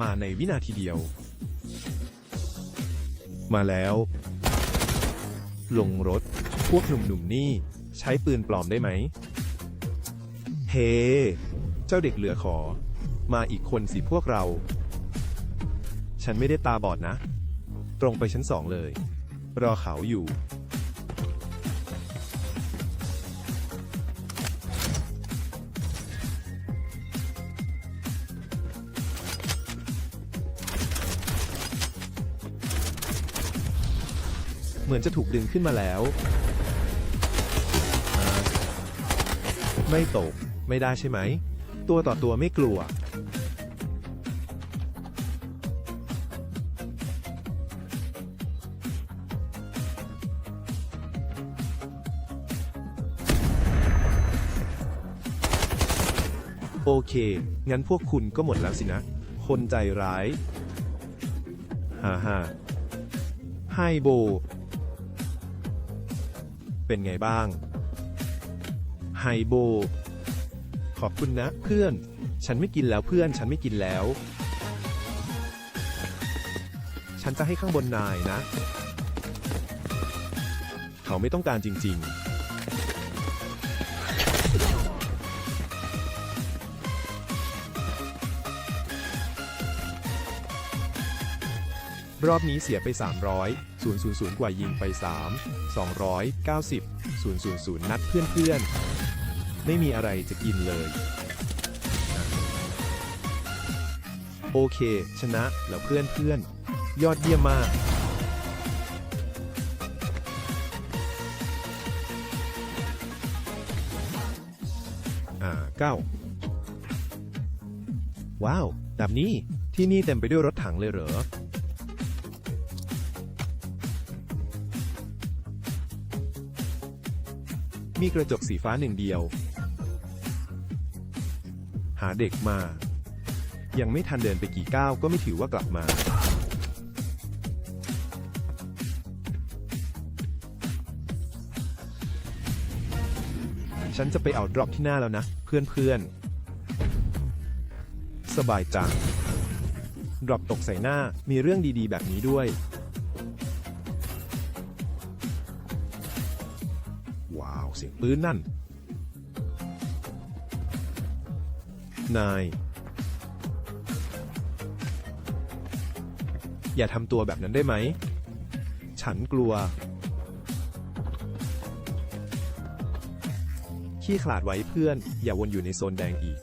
มาในวินาทีเดียว มาแล้ว ลงรถ พวกหนุ่มๆนี่ ใช้ปืนปลอมได้ไหม เฮ้ เจ้าเด็กเหลือขอ มาอีกคนสิพวกเรา ฉันไม่ได้ตาบอดนะ ตรงไปชั้นสองเลย รอเขาอยู่ เหมือนจะถูกดึงขึ้นมาแล้ว ไม่ตก ไม่ได้ใช่ไหม ตัวต่อตัวไม่กลัว โอเค งั้นพวกคุณก็หมดแล้วสินะ คนใจร้าย ฮ่าฮ่าไฮโบ เป็นไงบ้าง ไฮโบ ขอบคุณนะเพื่อน ฉันไม่กินแล้วเพื่อน ฉันไม่กินแล้ว ฉันจะให้ข้างบนนายนะ เขาไม่ต้องการจริง ๆ รอบนี้เสียไป 300 000 กว่ายิงไป 3 290 000 นัดเพื่อนๆ ไม่มีอะไรจะกินเลย โอเค ชนะแล้วเพื่อนๆ ยอดเยี่ยมมากอ่าเก้าว้าว แบบนี้ที่นี่เต็มไปด้วยรถถังเลยเหรอ มีกระจกสีฟ้าหนึ่งเดียว หาเด็กมา ยังไม่ทันเดินไปกี่ก้าวก็ไม่ถือว่ากลับมา ฉันจะไปเอาดรอปที่หน้าแล้วนะ เพื่อนๆ สบายจังดรอปตกใส่หน้ามีเรื่องดีๆ แบบนี้ด้วย ว้าว เสียงปืนนั่น นาย อย่าทำตัวแบบนั้นได้ไหม ฉันกลัว ขี้ขลาดไว้เพื่อน อย่าวนอยู่ในโซนแดงอีก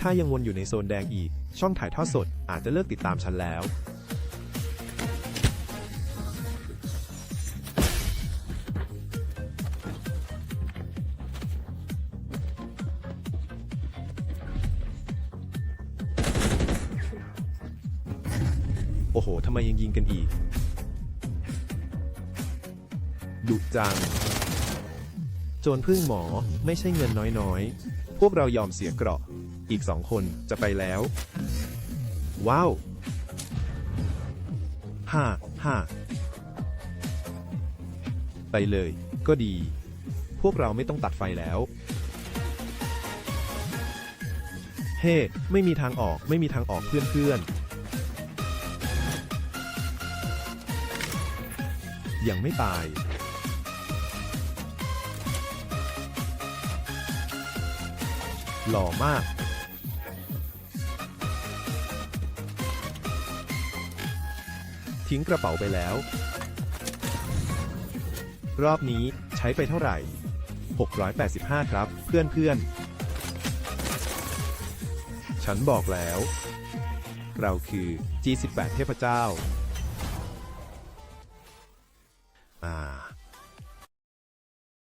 ถ้ายังวนอยู่ในโซนแดงอีก ช่องถ่ายทอดสดอาจจะเลิกติดตามฉันแล้ว อ้โหทำไมยังยิงกันอีก ดุจัง โจรพึ่งหมอไม่ใช่เงินน้อยๆ พวกเรายอมเสียเกราะ อีกสองคนจะไปแล้ว ว้าวห้าห้าไปเลย ก็ดี พวกเราไม่ต้องตัดไฟแล้ว เฮ้ ไม่มีทางออก ไม่มีทางออกเพื่อนๆ ยังไม่ตาย หล่อมาก ทิ้งกระเป๋าไปแล้ว รอบนี้ใช้ไปเท่าไหร่ 685 ครับ เพื่อนเพื่อนๆฉันบอกแล้ว เราคือ G18 เทพเจ้า อ่า